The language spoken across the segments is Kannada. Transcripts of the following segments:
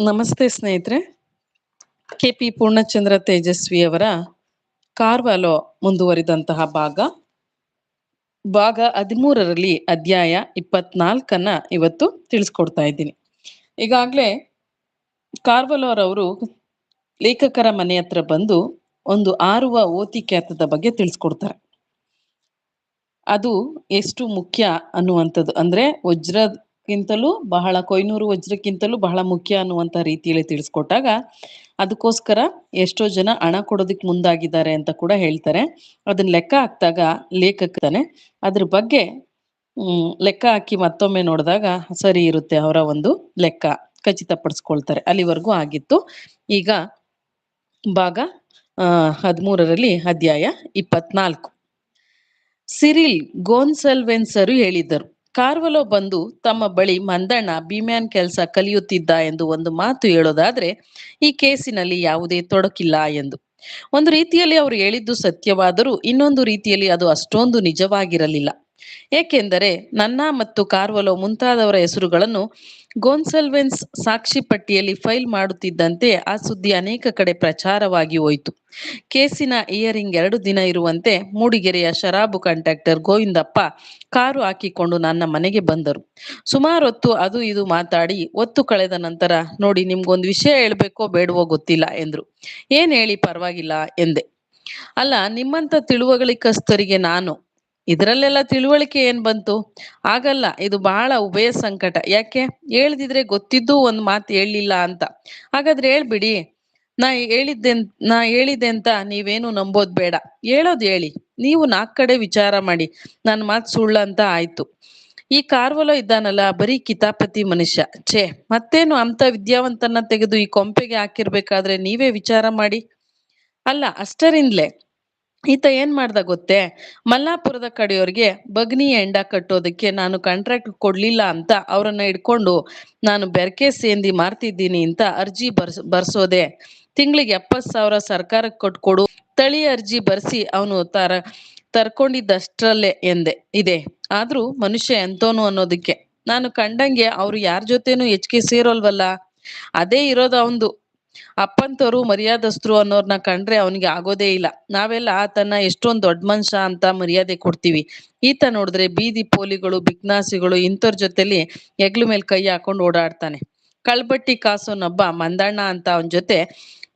ನಮಸ್ತೆ ಸ್ನೇಹಿತರೆ. ಕೆ ಪಿ ಪೂರ್ಣಚಂದ್ರ ತೇಜಸ್ವಿಯವರ ಕಾರ್ವಾಲೋ ಮುಂದುವರಿದಂತಹ ಭಾಗ. ಭಾಗ ಹದಿಮೂರರಲ್ಲಿ ಅಧ್ಯಾಯ ಇಪ್ಪತ್ನಾಲ್ಕನ್ನ ಇವತ್ತು ತಿಳಿಸ್ಕೊಡ್ತಾ ಇದ್ದೀನಿ. ಈಗಾಗಲೇ ಕಾರ್ವಲೋರವರು ಲೇಖಕರ ಮನೆ ಹತ್ರ ಬಂದು ಒಂದು ಆರುವ ಓತಿ ಖ್ಯಾತದ ಬಗ್ಗೆ ತಿಳಿಸ್ಕೊಡ್ತಾರೆ. ಅದು ಎಷ್ಟು ಮುಖ್ಯ ಅನ್ನುವಂಥದ್ದು ಅಂದ್ರೆ ವಜ್ರಕ್ಕಿಂತಲೂ ಬಹಳ, ಕೊಯ್ನೂರು ವಜ್ರಕ್ಕಿಂತಲೂ ಬಹಳ ಮುಖ್ಯ ಅನ್ನುವಂತ ರೀತಿಯಲ್ಲಿ ತಿಳಿಸ್ಕೊಟ್ಟಾಗ ಅದಕ್ಕೋಸ್ಕರ ಎಷ್ಟೋ ಜನ ಹಣ ಕೊಡೋದಕ್ಕೆ ಮುಂದಾಗಿದ್ದಾರೆ ಅಂತ ಕೂಡ ಹೇಳ್ತಾರೆ. ಅದನ್ನ ಲೆಕ್ಕ ಹಾಕಿದಾಗ ಲೇಖಕನೇ ಅದ್ರ ಬಗ್ಗೆ, ಹ್ಮ್, ಲೆಕ್ಕ ಹಾಕಿ ಮತ್ತೊಮ್ಮೆ ನೋಡಿದಾಗ ಸರಿ ಇರುತ್ತೆ ಅವರ ಒಂದು ಲೆಕ್ಕ ಖಚಿತಪಡಿಸ್ಕೊಳ್ತಾರೆ ಅಲ್ಲಿವರೆಗೂ ಆಗಿತ್ತು. ಈಗ ಭಾಗ ಹದಿಮೂರರಲ್ಲಿ ಅಧ್ಯಾಯ ಇಪ್ಪತ್ನಾಲ್ಕು. ಸಿರಿಲ್ ಗೋನ್ಸಲ್ವೆನ್ಸರು ಹೇಳಿದ್ದರು. ಕಾರ್ವಲೋ ಬಂದು ತಮ್ಮ ಬಳಿ ಮಂದಣ್ಣ ಬಿಮ್ಯಾನ್ ಕೆಲಸ ಕಲಿಯುತ್ತಿದ್ದ ಎಂದು ಒಂದು ಮಾತು ಹೇಳೋದಾದ್ರೆ, ಈ ಕೇಸಿನಲ್ಲಿ ಯಾವುದೇ ತೊಡಕಿಲ್ಲ ಎಂದು. ಒಂದು ರೀತಿಯಲ್ಲಿ ಅವರು ಹೇಳಿದ್ದು ಸತ್ಯವಾದರೂ ಇನ್ನೊಂದು ರೀತಿಯಲ್ಲಿ ಅದು ಅಷ್ಟೊಂದು ನಿಜವಾಗಿರಲಿಲ್ಲ. ಏಕೆಂದರೆ, ನನ್ನ ಮತ್ತು ಕಾರ್ವಲೋ ಮುಂತಾದವರ ಹೆಸರುಗಳನ್ನು ಗೋನ್ಸಲ್ವೆನ್ಸ್ ಸಾಕ್ಷಿ ಪಟ್ಟಿಯಲ್ಲಿ ಫೈಲ್ ಮಾಡುತ್ತಿದ್ದಂತೆ ಆ ಸುದ್ದಿ ಅನೇಕ ಕಡೆ ಪ್ರಚಾರವಾಗಿ ಹೋಯಿತು. ಕೇಸಿನ ಇಯರಿಂಗ್ ಎರಡು ದಿನ ಇರುವಂತೆ ಮೂಡಿಗೆರೆಯ ಶರಾಬು ಕಾಂಟ್ರಾಕ್ಟರ್ ಗೋವಿಂದಪ್ಪ ಕಾರು ಹಾಕಿಕೊಂಡು ನನ್ನ ಮನೆಗೆ ಬಂದರು. ಸುಮಾರು ಹೊತ್ತು ಅದು ಇದು ಮಾತಾಡಿ ಒತ್ತು ಕಳೆದ ನಂತರ, ನೋಡಿ, ನಿಮ್ಗೊಂದು ವಿಷಯ ಹೇಳ್ಬೇಕೋ ಬೇಡವೋ ಗೊತ್ತಿಲ್ಲ ಎಂದ್ರು. ಏನ್ ಹೇಳಿ ಪರವಾಗಿಲ್ಲ ಎಂದೆ. ಅಲ್ಲ ನಿಮ್ಮಂತ ತಿಳುವಗಳಿಕಸ್ಥರಿಗೆ ನಾನು ಇದರಲ್ಲೆಲ್ಲ ತಿಳುವಳಿಕೆ ಏನ್ ಬಂತು? ಆಗಲ್ಲ, ಇದು ಬಹಳ ಉಭಯ ಸಂಕಟ. ಯಾಕೆ? ಹೇಳ್ದಿದ್ರೆ ಗೊತ್ತಿದ್ದು ಒಂದ್ ಮಾತು ಹೇಳಲಿಲ್ಲ ಅಂತ. ಹಾಗಾದ್ರೆ ಹೇಳ್ಬಿಡಿ. ನಾ ಹೇಳಿದ್ದೆ ನಾ ಹೇಳಿದೆ ಅಂತ ನೀವೇನು ನಂಬೋದ್ ಬೇಡ. ಹೇಳೋದ್ ಹೇಳಿ. ನೀವು ನಾಲ್ಕು ಕಡೆ ವಿಚಾರ ಮಾಡಿ. ನನ್ನ ಮಾತು ಸುಳ್ಳ ಅಂತ ಆಯ್ತು. ಈ ಕಾರ್ವಲೋ ಇದ್ದಾನಲ್ಲ, ಬರೀ ಕಿತಾಪತಿ ಮನುಷ್ಯ. ಛೇ, ಮತ್ತೇನು ಅಂತ ವಿದ್ಯಾವಂತನ ತೆಗೆದು ಈ ಕೊಂಪೆಗೆ ಹಾಕಿರ್ಬೇಕಾದ್ರೆ ನೀವೇ ವಿಚಾರ ಮಾಡಿ? ಅಲ್ಲ, ಅಷ್ಟರಿಂದಲೇ. ಈತ ಏನ್ ಮಾಡ್ದ ಗೊತ್ತೇ? ಮಲ್ಲಾಪುರದ ಕಡೆಯವ್ರಿಗೆ ಬಗ್ನಿ ಎಂಡ ಕಟ್ಟೋದಕ್ಕೆ ನಾನು ಕಾಂಟ್ರಾಕ್ಟ್ ಕೊಡ್ಲಿಲ್ಲ ಅಂತ ಅವರನ್ನ ಇಟ್ಕೊಂಡು ನಾನು ಬೆರಕೆ ಸೇಂದಿ ಮಾರ್ತಿದ್ದೀನಿ ಅಂತ ಅರ್ಜಿ ಬರ್ಸ್, ಬರ್ಸೋದೆ. ತಿಂಗಳಿಗೆ ಎಪ್ಪತ್ ಸಾವಿರ ಸರ್ಕಾರಕ್ಕೆ ಕೊಟ್ಕೊಡು ತಳಿ ಅರ್ಜಿ ಬರ್ಸಿ ಅವನು ತರ, ತರ್ಕೊಂಡಿದ್ದಷ್ಟರಲ್ಲೇ ಎಂದೆ, ಇದೆ. ಆದ್ರೂ ಮನುಷ್ಯ ಎಂತೋನು ಅನ್ನೋದಕ್ಕೆ. ನಾನು ಕಂಡಂಗೆ ಅವ್ರು ಯಾರ ಜೊತೆನೂ ಹೆಚ್ಚಿಗೆ ಸೇರೋಲ್ವಲ್ಲ. ಅದೇ ಇರೋದು ಅವಂದು. ಅಪ್ಪಂತವ್ರು ಮರ್ಯಾದಸ್ತರು ಅನ್ನೋರ್ನ ಕಂಡ್ರೆ ಅವನಿಗೆ ಆಗೋದೇ ಇಲ್ಲ. ನಾವೆಲ್ಲ ಆತನ ಎಷ್ಟೊಂದ್ ದೊಡ್ಡ ಮನುಷ್ಯ ಅಂತ ಮರ್ಯಾದೆ ಕೊಡ್ತೀವಿ. ಈತ ನೋಡಿದ್ರೆ ಬೀದಿ ಪೋಲಿಗಳು, ಬಿಗ್ನಾಸಿಗಳು ಇಂಥವ್ರ ಜೊತೆಲಿ ಹೆಗ್ಲು ಮೇಲೆ ಕೈ ಹಾಕೊಂಡು ಓಡಾಡ್ತಾನೆ. ಕಳ್ಬಟ್ಟಿ ಕಾಸೋನೊಬ್ಬ ಮಂದಣ್ಣ ಅಂತ ಅವನ ಜೊತೆ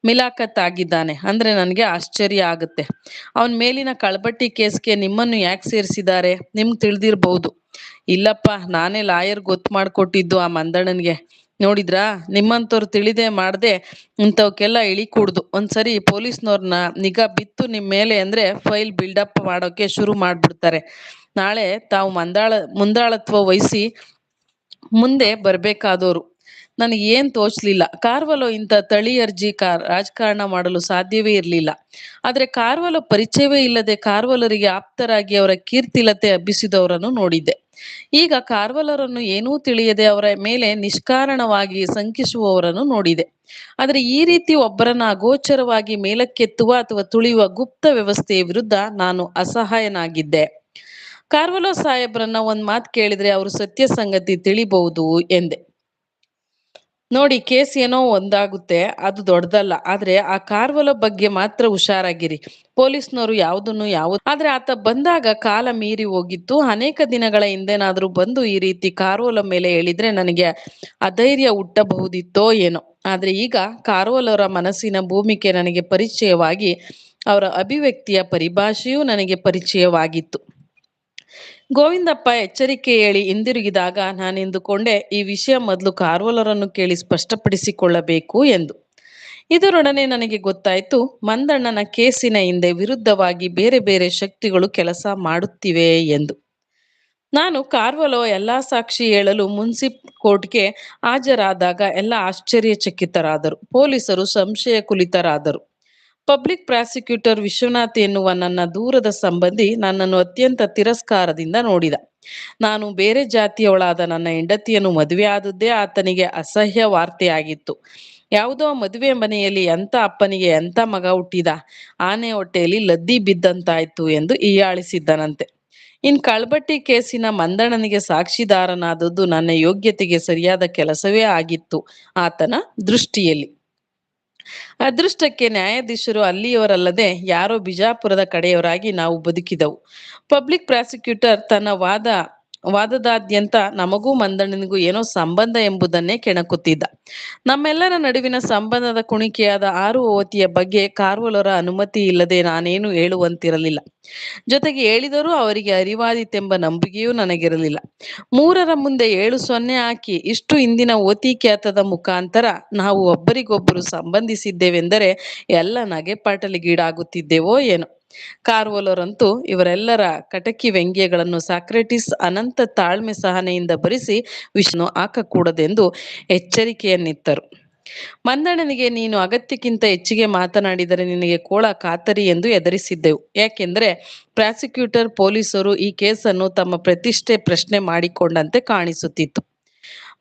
ಮಿಲಾಕತ್ ಆಗಿದ್ದಾನೆ ಅಂದ್ರೆ ನನಗೆ ಆಶ್ಚರ್ಯ ಆಗುತ್ತೆ. ಅವನ ಮೇಲಿನ ಕಳ್ಬಟ್ಟಿ ಕೇಸ್ಗೆ ನಿಮ್ಮನ್ನು ಯಾಕೆ ಸೇರಿಸಿದ್ದಾರೆ ನಿಮ್ಗೆ ತಿಳಿದಿರ್ಬಹುದು ಇಲ್ಲಪ್ಪ, ನಾನೇ ಲಾಯರ್ ಗೊತ್ತು ಮಾಡ್ಕೊಟ್ಟಿದ್ದು ಆ ಮಂದಣ್ಣನ್ಗೆ. ನೋಡಿದ್ರಾ? ನಿಮ್ಮಂತವ್ರು ತಿಳಿದೆ ಮಾಡದೆ ಇಂಥವಕ್ಕೆಲ್ಲ ಇಳಿ ಕೂಡ್ದು. ಒಂದ್ಸರಿ ಪೊಲೀಸ್ನವ್ರನ್ನ ನಿಗಾ ಬಿತ್ತು ನಿಮ್ ಮೇಲೆ ಅಂದ್ರೆ ಫೈಲ್ ಬಿಲ್ಡಪ್ ಮಾಡೋಕೆ ಶುರು ಮಾಡ್ಬಿಡ್ತಾರೆ. ನಾಳೆ ತಾವು ಮಂದಾಳ, ಮುಂದಾಳತ್ವ ವಹಿಸಿ ಮುಂದೆ ಬರ್ಬೇಕಾದವರು ನನಗೆ ಏನ್ ತೋಚ್ಲಿಲ್ಲ. ಕಾರ್ವಲೋ ಇಂಥ ತಳಿ ಅರ್ಜಿ ಕಾರ್ ರಾಜಕಾರಣ ಮಾಡಲು ಸಾಧ್ಯವೇ ಇರಲಿಲ್ಲ. ಆದ್ರೆ ಕಾರ್ವಲೋ ಪರಿಚಯವೇ ಇಲ್ಲದೆ ಕಾರ್ವಲರಿಗೆ ಆಪ್ತರಾಗಿ ಅವರ ಕೀರ್ತಿಲತೆ ಹಬ್ಬಿಸಿದವರನ್ನು ನೋಡಿದ್ದೆ. ಈಗ ಕಾರ್ವಲರನ್ನು ಏನೂ ತಿಳಿಯದೆ ಅವರ ಮೇಲೆ ನಿಷ್ಕಾರಣವಾಗಿ ಶಂಕಿಸುವವರನ್ನು ನೋಡಿದೆ. ಆದ್ರೆ ಈ ರೀತಿ ಒಬ್ಬರನ್ನ ಅಗೋಚರವಾಗಿ ಮೇಲಕ್ಕೆತ್ತುವ ಅಥವಾ ತುಳಿಯುವ ಗುಪ್ತ ವ್ಯವಸ್ಥೆಯ ವಿರುದ್ಧ ನಾನು ಅಸಹಾಯನಾಗಿದ್ದೆ. ಕಾರ್ವಲೋ ಸಾಹೇಬ್ರನ್ನ ಒಂದ್ ಮಾತು ಕೇಳಿದ್ರೆ ಅವರು ಸತ್ಯ ಸಂಗತಿ ತಿಳಿಬಹುದು ಎಂದೆ. ನೋಡಿ, ಕೇಸ್ ಏನೋ ಒಂದಾಗುತ್ತೆ, ಅದು ದೊಡ್ಡದಲ್ಲ. ಆದ್ರೆ ಆ ಕಾರ್ವಲ ಬಗ್ಗೆ ಮಾತ್ರ ಹುಷಾರಾಗಿರಿ. ಪೊಲೀಸ್ನವರು ಯಾವುದನ್ನು ಯಾವ ಆದ್ರೆ ಆತ ಬಂದಾಗ ಕಾಲ ಮೀರಿ ಹೋಗಿತ್ತು. ಅನೇಕ ದಿನಗಳ ಹಿಂದೆನಾದ್ರೂ ಬಂದು ಈ ರೀತಿ ಕಾರ್ವಲ ಮೇಲೆ ಹೇಳಿದ್ರೆ ನನಗೆ ಅಧೈರ್ಯ ಹುಟ್ಟಬಹುದಿತ್ತೋ ಏನೋ. ಆದ್ರೆ ಈಗ ಕಾರ್ವಲರ ಮನಸ್ಸಿನ ಭೂಮಿಕೆ ನನಗೆ ಪರಿಚಯವಾಗಿ, ಅವರ ಅಭಿವ್ಯಕ್ತಿಯ ಪರಿಭಾಷೆಯೂ ನನಗೆ ಪರಿಚಯವಾಗಿತ್ತು. ಗೋವಿಂದಪ್ಪ ಎಚ್ಚರಿಕೆ ಹೇಳಿ ಹಿಂದಿರುಗಿದಾಗ ನಾನೆಂದುಕೊಂಡೆ ಈ ವಿಷಯ ಮೊದಲು ಕಾರ್ವಲರನ್ನು ಕೇಳಿ ಸ್ಪಷ್ಟಪಡಿಸಿಕೊಳ್ಳಬೇಕು ಎಂದು. ಇದರೊಡನೆ ನನಗೆ ಗೊತ್ತಾಯಿತು, ಮಂದಣ್ಣನ ಕೇಸಿನ ಹಿಂದೆ ವಿರುದ್ಧವಾಗಿ ಬೇರೆ ಬೇರೆ ಶಕ್ತಿಗಳು ಕೆಲಸ ಮಾಡುತ್ತಿವೆ ಎಂದು. ನಾನು ಕಾರ್ವಲೋ ಎಲ್ಲಾ ಸಾಕ್ಷಿ ಹೇಳಲು ಮುನ್ಸಿಪ್ ಕೋರ್ಟ್ಗೆ ಹಾಜರಾದಾಗ ಎಲ್ಲ ಆಶ್ಚರ್ಯಚಕಿತರಾದರು. ಪೊಲೀಸರು ಸಂಶಯ ಕುಲಿತರಾದರು ಪಬ್ಲಿಕ್ ಪ್ರಾಸಿಕ್ಯೂಟರ್ ವಿಶ್ವನಾಥ್ ಎನ್ನುವ ನನ್ನ ದೂರದ ಸಂಬಂಧಿ ನನ್ನನ್ನು ಅತ್ಯಂತ ತಿರಸ್ಕಾರದಿಂದ ನೋಡಿದ. ನಾನು ಬೇರೆ ಜಾತಿಯವಳಾದ ನನ್ನ ಹೆಂಡತಿಯನ್ನು ಮದುವೆ ಆದದ್ದೇ ಆತನಿಗೆ ಅಸಹ್ಯ ವಾರ್ತೆಯಾಗಿತ್ತು. ಯಾವುದೋ ಮದುವೆ ಮನೆಯಲ್ಲಿ ಎಂತ ಅಪ್ಪನಿಗೆ ಎಂತ ಮಗ ಹುಟ್ಟಿದ, ಆನೆ ಹೊಟ್ಟೆಯಲ್ಲಿ ಲದ್ದಿ ಬಿದ್ದಂತಾಯ್ತು ಎಂದು ಹೀಯಾಳಿಸಿದ್ದನಂತೆ. ಇನ್ ಕಳ್ಬಟ್ಟಿ ಕೇಸಿನ ಮಂದಣ್ಣನಿಗೆ ಸಾಕ್ಷಿದಾರನಾದದ್ದು ನನ್ನ ಯೋಗ್ಯತೆಗೆ ಸರಿಯಾದ ಕೆಲಸವೇ ಆಗಿತ್ತು ಆತನ ದೃಷ್ಟಿಯಲ್ಲಿ. ಅದೃಷ್ಟಕ್ಕೆ ನ್ಯಾಯಾಧೀಶರು ಅಲ್ಲಿಯವರಲ್ಲದೆ ಯಾರೋ ಬಿಜಾಪುರದ ಕಡೆಯವರಾಗಿ ನಾವು ಬದುಕಿದವು. ಪಬ್ಲಿಕ್ ಪ್ರಾಸಿಕ್ಯೂಟರ್ ತನ್ನ ವಾದ ವಾದದಾದ್ಯಂತ ನಮಗೂ ಮಂದಣ್ಣನಿಗೂ ಏನೋ ಸಂಬಂಧ ಎಂಬುದನ್ನೇ ಕೆಣಕುತ್ತಿದ್ದ. ನಮ್ಮೆಲ್ಲರ ನಡುವಿನ ಸಂಬಂಧದ ಕುಣಿಕೆಯಾದ ಆರು ಓವತಿಯ ಬಗ್ಗೆ ಕಾರ್ವಲರ ಅನುಮತಿ ಇಲ್ಲದೆ ನಾನೇನು ಹೇಳುವಂತಿರಲಿಲ್ಲ. ಜೊತೆಗೆ ಹೇಳಿದರೂ ಅವರಿಗೆ ಅರಿವಾದೀತೆಂಬ ನಂಬಿಕೆಯೂ ನನಗಿರಲಿಲ್ಲ. ಮೂರರ ಮುಂದೆ ಏಳು ಸೊನ್ನೆ ಹಾಕಿ ಇಷ್ಟು ಇಂದಿನ ಓತಿ ಖ್ಯಾತದ ಮುಖಾಂತರ ನಾವು ಒಬ್ಬರಿಗೊಬ್ಬರು ಸಂಬಂಧಿಸಿದ್ದೇವೆಂದರೆ ಎಲ್ಲ ನಗೆಪಾಟಲಿಗೀಡಾಗುತ್ತಿದ್ದೆವೋ ಏನೋ. ಕಾರ್ವೋಲರಂತೂ ಇವರೆಲ್ಲರ ಕಟಕಿ ವ್ಯಂಗ್ಯಗಳನ್ನು ಸಾಕ್ರೆಟಿಸ್ ಅನಂತ ತಾಳ್ಮೆ ಸಹನೆಯಿಂದ ಭರಿಸಿ ವಿಷ್ಣು ಹಾಕಕೂಡದೆಂದು ಎಚ್ಚರಿಕೆಯನ್ನಿತ್ತರು. ಮಂದಣ್ಣನಿಗೆ ನೀನು ಅಗತ್ಯಕ್ಕಿಂತ ಹೆಚ್ಚಿಗೆ ಮಾತನಾಡಿದರೆ ನಿನಗೆ ಕೋಳ ಖಾತರಿ ಎಂದು ಎದರಿಸಿದ್ದೆವು. ಯಾಕೆಂದ್ರೆ ಪ್ರಾಸಿಕ್ಯೂಟರ್ ಪೊಲೀಸರು ಈ ಕೇಸನ್ನು ತಮ್ಮ ಪ್ರತಿಷ್ಠೆ ಪ್ರಶ್ನೆ ಮಾಡಿಕೊಂಡಂತೆ ಕಾಣಿಸುತ್ತಿತ್ತು.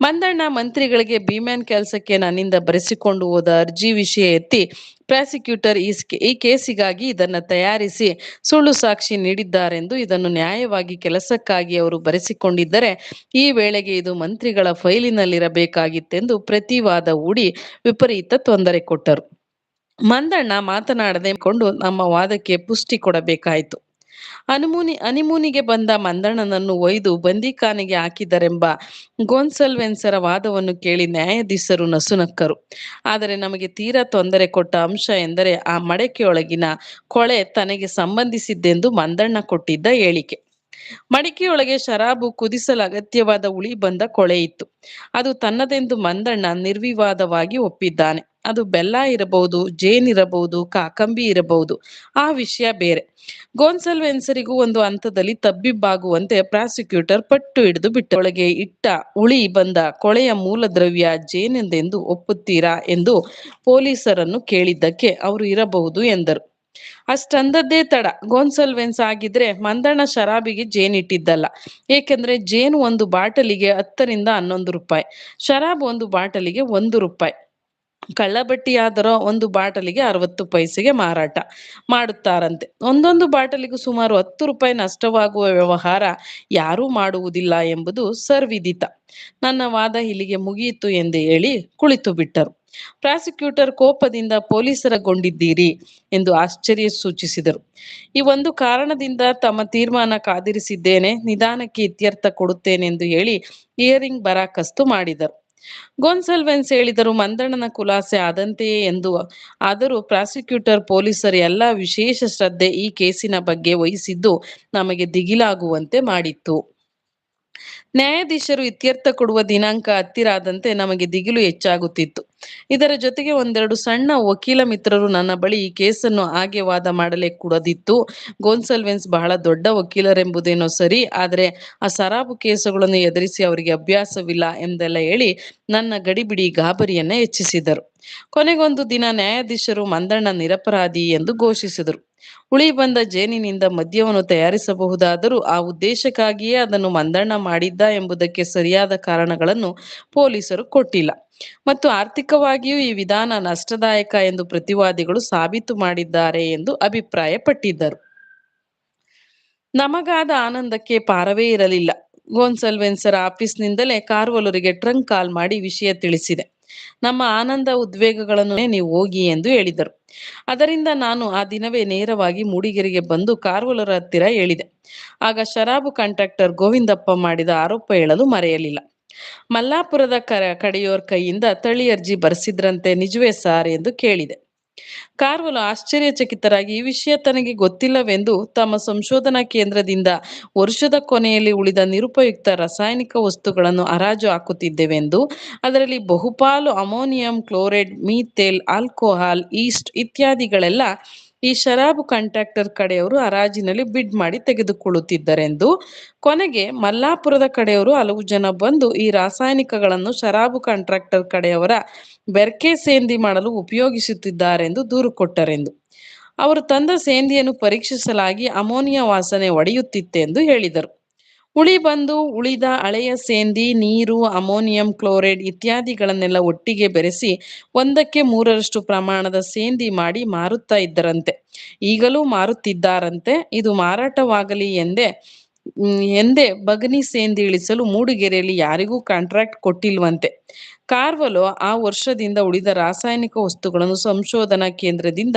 ಮಂದಣ್ಣ ಮಂತ್ರಿಗಳಿಗೆ ಭೀಮ್ಯಾನ್ ಕೆಲಸಕ್ಕೆ ನನ್ನಿಂದ ಬರೆಸಿಕೊಂಡು ಹೋದ ಅರ್ಜಿ ವಿಷಯ ಎತ್ತಿ ಪ್ರಾಸಿಕ್ಯೂಟರ್ ಈ ಕೇಸಿಗಾಗಿ ಇದನ್ನು ತಯಾರಿಸಿ ಸುಳ್ಳು ಸಾಕ್ಷಿ ನೀಡಿದ್ದಾರೆಂದು ಇದನ್ನು ನ್ಯಾಯವಾಗಿ ಕೆಲಸಕ್ಕಾಗಿ ಅವರು ಬರೆಸಿಕೊಂಡಿದ್ದರೆ ಈ ವೇಳೆಗೆ ಇದು ಮಂತ್ರಿಗಳ ಫೈಲಿನಲ್ಲಿರಬೇಕಾಗಿತ್ತೆಂದು ಪ್ರತಿವಾದ ಹೂಡಿ ವಿಪರೀತ ತೊಂದರೆ ಕೊಟ್ಟರು. ಮಂದಣ್ಣ ಮಾತನಾಡದೆ ಕೊಂಡು ನಮ್ಮ ವಾದಕ್ಕೆ ಪುಷ್ಟಿ ಕೊಡಬೇಕಾಯಿತು. ಹನುಮೂನಿ ಅನಿಮೂನಿಗೆ ಬಂದ ಮಂದಣ್ಣನನ್ನು ಒಯ್ದು ಬಂದಿಖಾನೆಗೆ ಹಾಕಿದರೆಂಬ ಗೋನ್ಸಲ್ವೆನ್ಸರ ವಾದವನ್ನು ಕೇಳಿ ನ್ಯಾಯಾಧೀಶರು ನಸುನಕ್ಕರು. ಆದರೆ ನಮಗೆ ತೀರಾ ತೊಂದರೆ ಕೊಟ್ಟ ಅಂಶ ಎಂದರೆ ಆ ಮಡಕೆಯೊಳಗಿನ ಕೊಳೆ ತನಗೆ ಸಂಬಂಧಿಸಿದ್ದೆಂದು ಮಂದಣ್ಣ ಕೊಟ್ಟಿದ್ದ ಹೇಳಿಕೆ. ಮಡಿಕೆಯೊಳಗೆ ಶರಾಬು ಕುದಿಸಲು ಅಗತ್ಯವಾದ ಉಳಿ ಬಂದ ಕೊಳೆ ಇತ್ತು. ಅದು ತನ್ನದೆಂದು ಮಂದಣ್ಣ ನಿರ್ವಿವಾದವಾಗಿ ಒಪ್ಪಿದ್ದಾನೆ. ಅದು ಬೆಲ್ಲ ಇರಬಹುದು, ಜೇನ್ ಇರಬಹುದು, ಕಾಕಂಬಿ ಇರಬಹುದು. ಆ ವಿಷಯ ಬೇರೆ. ಗೋನ್ಸಲ್ವೆನ್ಸರಿಗೂ ಒಂದು ಹಂತದಲ್ಲಿ ತಬ್ಬಿಬ್ಬಾಗುವಂತೆ ಪ್ರಾಸಿಕ್ಯೂಟರ್ ಪಟ್ಟು ಹಿಡಿದು ಬಿಟ್ಟೊಳಗೆ ಇಟ್ಟ ಉಳಿ ಬಂದ ಕೊಳೆಯ ಮೂಲ ದ್ರವ್ಯ ಜೇನೆಂದೆಂದು ಒಪ್ಪುತ್ತೀರಾ ಎಂದು ಪೊಲೀಸರನ್ನು ಕೇಳಿದ್ದಕ್ಕೆ ಅವರು ಇರಬಹುದು ಎಂದರು. ಅಷ್ಟಂದದ್ದೇ ತಡ. ಗೋನ್ಸಲ್ವೆನ್ಸ್ ಆಗಿದ್ರೆ ಮಂದಣ್ಣ ಶರಾಬಿಗೆ ಜೇನ್ ಇಟ್ಟಿದ್ದಲ್ಲ. ಏಕೆಂದ್ರೆ ಜೇನು ಒಂದು ಬಾಟಲಿಗೆ ಹತ್ತರಿಂದ ಹನ್ನೊಂದು ರೂಪಾಯಿ. ಶರಾಬ್ ಒಂದು ಬಾಟಲಿಗೆ ಒಂದು ರೂಪಾಯಿ. ಕಳ್ಳಬಟ್ಟಿಯಾದರೋ ಒಂದು ಬಾಟಲಿಗೆ ಅರವತ್ತು ಪೈಸೆಗೆ ಮಾರಾಟ ಮಾಡುತ್ತಾರಂತೆ. ಒಂದೊಂದು ಬಾಟಲಿಗೂ ಸುಮಾರು ಹತ್ತು ರೂಪಾಯಿ ನಷ್ಟವಾಗುವ ವ್ಯವಹಾರ ಯಾರೂ ಮಾಡುವುದಿಲ್ಲ ಎಂಬುದು ಸರ್ವಿದಿತ. ನನ್ನ ವಾದ ಇಲ್ಲಿಗೆ ಮುಗಿಯಿತು ಎಂದು ಹೇಳಿ ಕುಳಿತು ಬಿಟ್ಟರು. ಪ್ರಾಸಿಕ್ಯೂಟರ್ ಕೋಪದಿಂದ ಪೊಲೀಸರ ಗೊಂಡಿದ್ದೀರಿ ಎಂದು ಆಶ್ಚರ್ಯ ಸೂಚಿಸಿದರು. ಈ ಒಂದು ಕಾರಣದಿಂದ ತಮ್ಮ ತೀರ್ಮಾನ ಕಾದಿರಿಸಿದ್ದೇನೆ. ನಿಧಾನಕ್ಕೆ ಇತ್ಯರ್ಥ ಕೊಡುತ್ತೇನೆಂದು ಹೇಳಿ ಇಯರಿಂಗ್ ಬರಾಕಸ್ತು ಮಾಡಿದರು. ಗೋನ್ಸಲ್ವೆನ್ಸ್ ಹೇಳಿದರು, ಮಂದಣ್ಣನ ಖುಲಾಸೆ ಆದಂತೆಯೇ ಎಂದು. ಆದರೂ ಪ್ರಾಸಿಕ್ಯೂಟರ್ ಪೊಲೀಸರು ಎಲ್ಲ ವಿಶೇಷ ಶ್ರದ್ಧೆ ಈ ಕೇಸಿನ ಬಗ್ಗೆ ವಹಿಸಿದ್ದು ನಮಗೆ ದಿಗಿಲಾಗುವಂತೆ ಮಾಡಿತ್ತು. ನ್ಯಾಯಾಧೀಶರು ಇತ್ಯರ್ಥ ಕೊಡುವ ದಿನಾಂಕ ಹತ್ತಿರ ಆದಂತೆ ನಮಗೆ ದಿಗಿಲು ಹೆಚ್ಚಾಗುತ್ತಿತ್ತು. ಇದರ ಜೊತೆಗೆ ಒಂದೆರಡು ಸಣ್ಣ ವಕೀಲ ಮಿತ್ರರು ನನ್ನ ಬಳಿ ಈ ಕೇಸನ್ನು ಹಾಗೆ ವಾದ ಮಾಡಲೇ ಕೂಡದಿತ್ತು. ಗೋನ್ಸಲ್ವೆನ್ಸ್ ಬಹಳ ದೊಡ್ಡ ವಕೀಲರೆಂಬುದೇನೋ ಸರಿ, ಆದರೆ ಆ ಸರಾಬು ಕೇಸುಗಳನ್ನು ಎದುರಿಸಿ ಅವರಿಗೆ ಅಭ್ಯಾಸವಿಲ್ಲ ಎಂದೆಲ್ಲ ಹೇಳಿ ನನ್ನ ಗಡಿಬಿಡಿ ಗಾಬರಿಯನ್ನ ಹೆಚ್ಚಿಸಿದರು. ಕೊನೆಗೊಂದು ದಿನ ನ್ಯಾಯಾಧೀಶರು ಮಂದಣ್ಣ ನಿರಪರಾಧಿ ಎಂದು ಘೋಷಿಸಿದರು. ಉಳಿ ಬಂದ ಜೇನಿನಿಂದ ಮದ್ಯವನ್ನು ತಯಾರಿಸಬಹುದಾದರೂ ಆ ಉದ್ದೇಶಕ್ಕಾಗಿಯೇ ಅದನ್ನು ಮಂದಣ್ಣ ಮಾಡಿದ್ದ ಎಂಬುದಕ್ಕೆ ಸರಿಯಾದ ಕಾರಣಗಳನ್ನು ಪೊಲೀಸರು ಕೊಟ್ಟಿಲ್ಲ. ಮತ್ತು ಆರ್ಥಿಕವಾಗಿಯೂ ಈ ವಿಧಾನ ನಷ್ಟದಾಯಕ ಎಂದು ಪ್ರತಿವಾದಿಗಳು ಸಾಬೀತು ಮಾಡಿದ್ದಾರೆ ಎಂದು ಅಭಿಪ್ರಾಯಪಟ್ಟಿದ್ದರು. ನಮಗಾದ ಆನಂದಕ್ಕೆ ಪಾರವೇ ಇರಲಿಲ್ಲ. ಗೋನ್ಸಲ್ವೆನ್ಸರ ಆಫೀಸ್ನಿಂದಲೇ ಕಾರ್ವಲರಿಗೆ ಟ್ರಂಕ್ ಕಾಲ್ ಮಾಡಿ ವಿಷಯ ತಿಳಿಸಿದೆ. ನಮ್ಮ ಆನಂದ ಉದ್ವೇಗಗಳನ್ನು ನೀವು ಹೋಗಿ ಎಂದು ಹೇಳಿದರು. ಅದರಿಂದ ನಾನು ಆ ದಿನವೇ ನೇರವಾಗಿ ಮೂಡಿಗೆರೆಗೆ ಬಂದು ಕಾರ್ವಲರ ಹತ್ತಿರ ಹೇಳಿದೆ. ಆಗ ಶರಾಬು ಕಾಂಟ್ರಾಕ್ಟರ್ ಗೋವಿಂದಪ್ಪ ಮಾಡಿದ ಆರೋಪ ಹೇಳಲು ಮರೆಯಲಿಲ್ಲ. ಮಲ್ಲಾಪುರದ ಕಡೆಯೋರ್ ಕೈಯಿಂದ ತಳಿ ಅರ್ಜಿ ಬರೆಸಿದ್ರಂತೆ ನಿಜವೇ ಸಾರ್ ಎಂದು ಕೇಳಿದೆ. ಕಾರ್ವಲು ಆಶ್ಚರ್ಯಚಕಿತರಾಗಿ ಈ ವಿಷಯ ತನಗೆ ಗೊತ್ತಿಲ್ಲವೆಂದು ತಮ್ಮ ಸಂಶೋಧನಾ ಕೇಂದ್ರದಿಂದ ವರ್ಷದ ಕೊನೆಯಲ್ಲಿ ಉಳಿದ ನಿರುಪಯುಕ್ತ ರಾಸಾಯನಿಕ ವಸ್ತುಗಳನ್ನು ಹರಾಜು ಹಾಕುತ್ತಿದ್ದೇವೆಂದು, ಅದರಲ್ಲಿ ಬಹುಪಾಲು ammonium chloride, methyl, alcohol, yeast ಇತ್ಯಾದಿಗಳೆಲ್ಲ ಈ ಶರಾಬು ಕಾಂಟ್ರಾಕ್ಟರ್ ಕಡೆಯವರು ಹರಾಜಿನಲ್ಲಿ ಬಿಡ್ ಮಾಡಿ ತೆಗೆದುಕೊಳ್ಳುತ್ತಿದ್ದರೆಂದು. ಕೊನೆಗೆ ಮಲ್ಲಾಪುರದ ಕಡೆಯವರು ಹಲವು ಜನ ಬಂದು ಈ ರಾಸಾಯನಿಕಗಳನ್ನು ಶರಾಬು ಕಾಂಟ್ರಾಕ್ಟರ್ ಕಡೆಯವರ ಬೆರ್ಕೆ ಸೇಂದಿ ಮಾಡಲು ಉಪಯೋಗಿಸುತ್ತಿದ್ದಾರೆಂದು ದೂರು ಕೊಟ್ಟರೆಂದು. ಅವರು ತಂದ ಸೇಂದಿಯನ್ನು ಪರೀಕ್ಷಿಸಲಾಗಿ ಅಮೋನಿಯಾ ವಾಸನೆ ಒಡೆಯುತ್ತಿತ್ತೆಂದು ಹೇಳಿದರು. ಉಳಿ ಬಂದು ಉಳಿದ ಹಳೆಯ ಸೇಂದಿ, ನೀರು, ಅಮೋನಿಯಂ ಕ್ಲೋರೈಡ್ ಇತ್ಯಾದಿಗಳನ್ನೆಲ್ಲ ಒಟ್ಟಿಗೆ ಬೆರೆಸಿ ಒಂದಕ್ಕೆ ಮೂರರಷ್ಟು ಪ್ರಮಾಣದ ಸೇಂದಿ ಮಾಡಿ ಮಾರುತ್ತಾ ಇದ್ದರಂತೆ. ಈಗಲೂ ಮಾರುತ್ತಿದ್ದಾರಂತೆ. ಇದು ಮಾರಾಟವಾಗಲಿ ಎಂದೇ ಎಂದೇ ಬಗ್ನಿ ಸೇಂದಿ ಇಳಿಸಲು ಮೂಡಿಗೆರೆಯಲ್ಲಿ ಯಾರಿಗೂ ಕಾಂಟ್ರಾಕ್ಟ್ ಕೊಟ್ಟಿಲ್ವಂತೆ. ಕಾರ್ವಲೋ ಆ ವರ್ಷದಿಂದ ಉಳಿದ ರಾಸಾಯನಿಕ ವಸ್ತುಗಳನ್ನು ಸಂಶೋಧನಾ ಕೇಂದ್ರದಿಂದ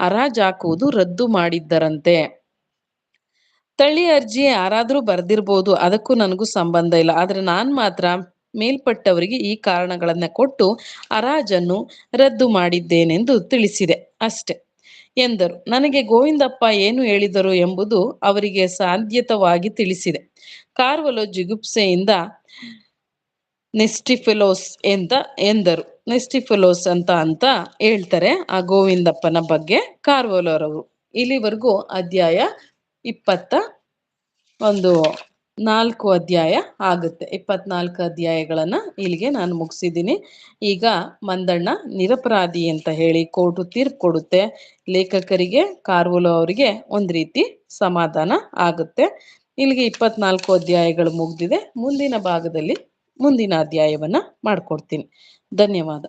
ಹರಾಜಾಕುವುದು ರದ್ದು ಮಾಡಿದ್ದರಂತೆ. ತಳಿ ಅರ್ಜಿ ಯಾರಾದ್ರೂ ಬರ್ದಿರ್ಬೋದು, ಅದಕ್ಕೂ ನನಗೂ ಸಂಬಂಧ ಇಲ್ಲ. ಆದ್ರೆ ನಾನ್ ಮಾತ್ರ ಮೇಲ್ಪಟ್ಟವರಿಗೆ ಈ ಕಾರಣಗಳನ್ನ ಕೊಟ್ಟು ಹರಾಜನ್ನು ರದ್ದು ಮಾಡಿದ್ದೇನೆಂದು ತಿಳಿಸಿದೆ ಅಷ್ಟೆ. ಎಂದರು, ನನಗೆ ಗೋವಿಂದಪ್ಪ ಏನು ಹೇಳಿದರು ಎಂಬುದು ಅವರಿಗೆ ಸಾಧ್ಯತವಾಗಿ ತಿಳಿಸಿದೆ. ಕಾರ್ವಲು ಜಿಗುಪ್ಸೆಯಿಂದ ನೆಸ್ಟಿಫಿಲೋಸ್ ಎಂತ ಎಂದರು. ನೆಸ್ಟಿಫಿಲೋಸ್ ಅಂತ ಅಂತ ಹೇಳ್ತಾರೆ ಆ ಗೋವಿಂದಪ್ಪನ ಬಗ್ಗೆ ಕಾರ್ವಲರವರು. ಇಲ್ಲಿವರೆಗೂ ಅಧ್ಯಾಯ ಇಪ್ಪತ್ತ ಒಂದು ನಾಲ್ಕು ಅಧ್ಯಾಯ ಆಗುತ್ತೆ. ಇಪ್ಪತ್ನಾಲ್ಕು ಅಧ್ಯಾಯಗಳನ್ನ ಇಲ್ಲಿಗೆ ನಾನು ಮುಗಿಸಿದ್ದೀನಿ. ಈಗ ಮಂದಣ್ಣ ನಿರಪರಾಧಿ ಅಂತ ಹೇಳಿ ಕೋರ್ಟು ತೀರ್ಪು ಕೊಡುತ್ತೆ. ಲೇಖಕರಿಗೆ, ಕಾರ್ವುಲು ಅವರಿಗೆ ಒಂದು ರೀತಿ ಸಮಾಧಾನ ಆಗುತ್ತೆ. ಇಲ್ಲಿಗೆ ಇಪ್ಪತ್ನಾಲ್ಕು ಅಧ್ಯಾಯಗಳು ಮುಗ್ದಿದೆ. ಮುಂದಿನ ಭಾಗದಲ್ಲಿ ಮುಂದಿನ ಅಧ್ಯಾಯವನ್ನ ಮಾಡ್ಕೊಡ್ತೀನಿ. ಧನ್ಯವಾದ.